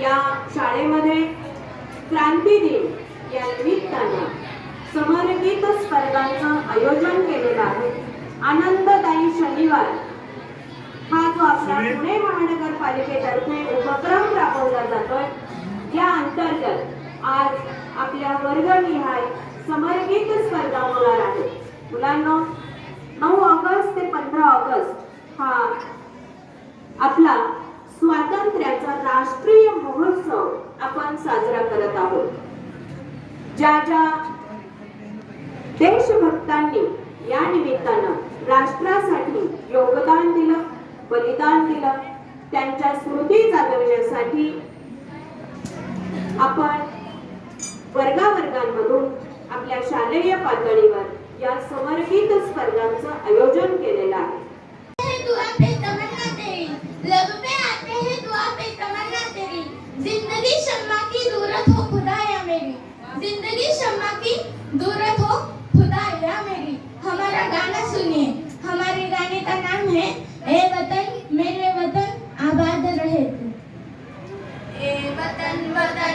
या शाळेमध्ये क्रांती दिन या निमित्ताने समरगीत स्पर्धांचं आयोजन केलेलं आहे. आनंददायी शनिवार. हा जो आपला पुणे महानगरपालिकेतर्फे उपक्रम राबवला जातोय या अंतर्गत आज आपल्या वर्गनिहाय समर्पित स्पर्धा होणार आहे. मुलांना आहोत. ज्या ज्या देशभक्तांनी या निमित्तानं राष्ट्रासाठी योगदान दिलं बलिदान दिलं त्यांच्या स्मृती जागविण्यासाठी आपण वर्गावर्गांमधून आपल्या शालेय पातळीवर या समर्पित स्पर्धांचं आयोजन केलेलं आहे. जिंदगी शर्मा की दूर हो खुदा या मेरी। हमारा गाना सुनिए। हमारे गाने का नाम है ए वतन मेरे वतन आबाद रहे ए वतन वतन